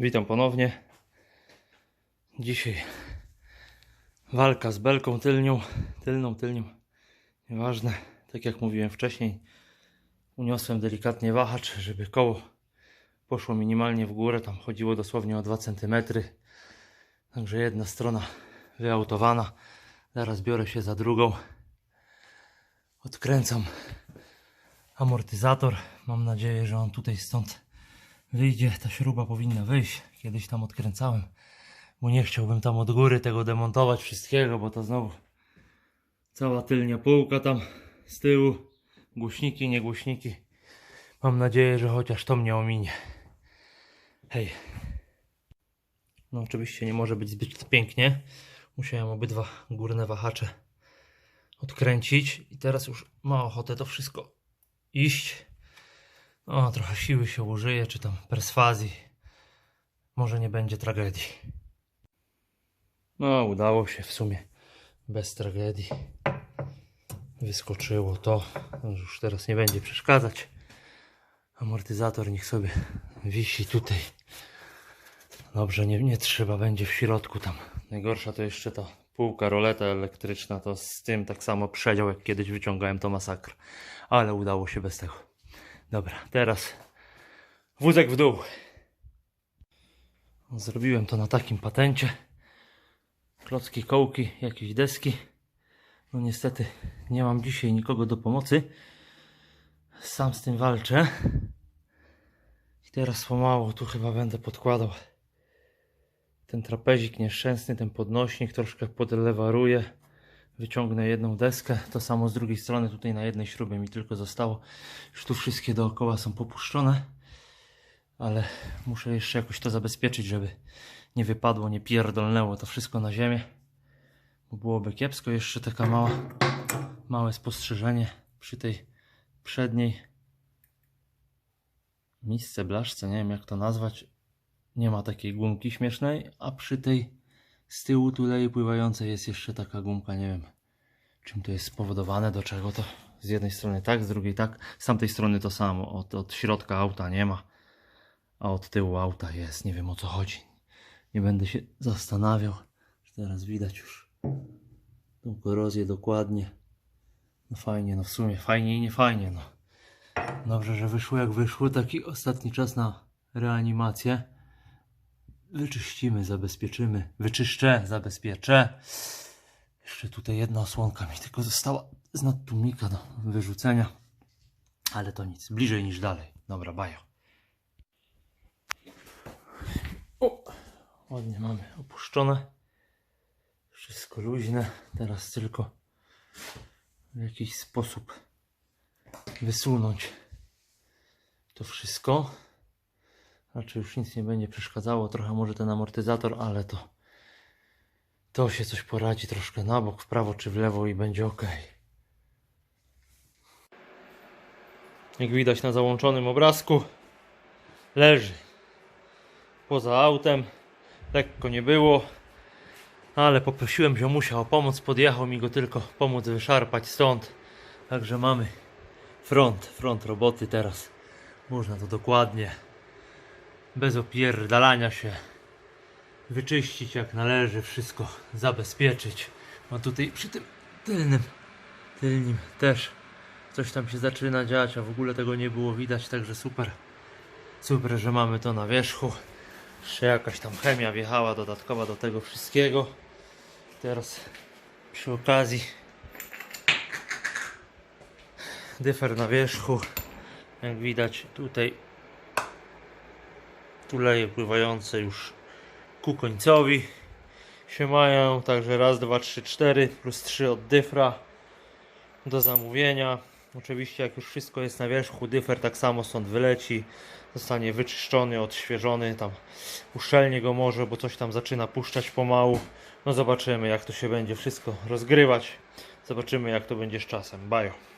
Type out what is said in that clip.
Witam ponownie. Dzisiaj walka z belką tylnią, tylną, tylnią. Nieważne. Tak jak mówiłem wcześniej, uniosłem delikatnie wahacz, żeby koło poszło minimalnie w górę. Tam chodziło dosłownie o 2 cm. Także jedna strona wyautowana. Zaraz biorę się za drugą. Odkręcam amortyzator. Mam nadzieję, że on tutaj stąd wyjdzie. Ta śruba powinna wyjść. Kiedyś tam odkręcałem, bo nie chciałbym tam od góry tego demontować wszystkiego, bo to znowu cała tylnia półka tam z tyłu. Głośniki, nie głośniki. Mam nadzieję, że chociaż to mnie ominie. Hej. No oczywiście nie może być zbyt pięknie. Musiałem obydwa górne wahacze odkręcić i teraz już ma ochotę to wszystko iść. O, trochę siły się użyje, czy tam perswazji. Może nie będzie tragedii. No, udało się w sumie bez tragedii. Wyskoczyło to. Już teraz nie będzie przeszkadzać. Amortyzator niech sobie wisi tutaj. Dobrze, nie, nie trzeba będzie w środku tam. Najgorsza to jeszcze ta półka, roleta elektryczna, to z tym tak samo przedział, jak kiedyś wyciągałem, to masakra. Ale udało się bez tego. Dobra, teraz wózek w dół. Zrobiłem to na takim patencie. Klocki, kołki, jakieś deski. No niestety nie mam dzisiaj nikogo do pomocy. Sam z tym walczę. I teraz pomału tu chyba będę podkładał ten trapezik nieszczęsny, ten podnośnik troszkę podlewaruję. Wyciągnę jedną deskę. To samo z drugiej strony, tutaj na jednej śrubie mi tylko zostało. Już tu wszystkie dookoła są popuszczone. Ale muszę jeszcze jakoś to zabezpieczyć, żeby nie wypadło, nie pierdolnęło to wszystko na ziemię. Bo byłoby kiepsko. Jeszcze taka mała, małe spostrzeżenie przy tej przedniej misce, blaszce, nie wiem jak to nazwać. Nie ma takiej gumki śmiesznej, a przy tej z tyłu tulei pływającej jest jeszcze taka gumka, nie wiem czym to jest spowodowane, do czego to. Z jednej strony tak, z drugiej tak. Z tamtej strony to samo, od, od środka auta nie ma, a od tyłu auta jest, nie wiem o co chodzi. Nie będę się zastanawiał, teraz widać już tą korozję dokładnie. No fajnie, no w sumie fajnie i nie fajnie, no. Dobrze, że wyszło jak wyszło, taki ostatni czas na reanimację. Wyczyścimy, zabezpieczymy. Wyczyszczę, zabezpieczę. Jeszcze tutaj jedna osłonka mi tylko została z nadtłumika do wyrzucenia. Ale to nic, bliżej niż dalej. Dobra, bajo. O, ładnie mamy opuszczone. Wszystko luźne. Teraz tylko w jakiś sposób wysunąć to wszystko. Raczej już nic nie będzie przeszkadzało. Trochę może ten amortyzator, ale to to się coś poradzi troszkę na bok, w prawo czy w lewo i będzie ok. Jak widać na załączonym obrazku, leży poza autem. Lekko nie było, ale poprosiłem ziomusia o pomoc. Podjechał mi go tylko pomóc wyszarpać stąd. Także mamy front, front roboty teraz. Można to dokładnie bez opierdalania się wyczyścić jak należy, wszystko zabezpieczyć. No tutaj przy tym tylnym, tylnym też coś tam się zaczyna dziać, a w ogóle tego nie było widać, także super. Super, że mamy to na wierzchu. Jeszcze jakaś tam chemia wjechała dodatkowa do tego wszystkiego. Teraz przy okazji dyfer na wierzchu. Jak widać tutaj tuleje pływające już ku końcowi się mają, także raz, dwa, trzy, cztery plus trzy od dyfra do zamówienia. Oczywiście jak już wszystko jest na wierzchu, dyfer tak samo stąd wyleci, zostanie wyczyszczony, odświeżony, tam uszczelnie go może, bo coś tam zaczyna puszczać pomału. No zobaczymy jak to się będzie wszystko rozgrywać. Zobaczymy jak to będzie z czasem. Bajo.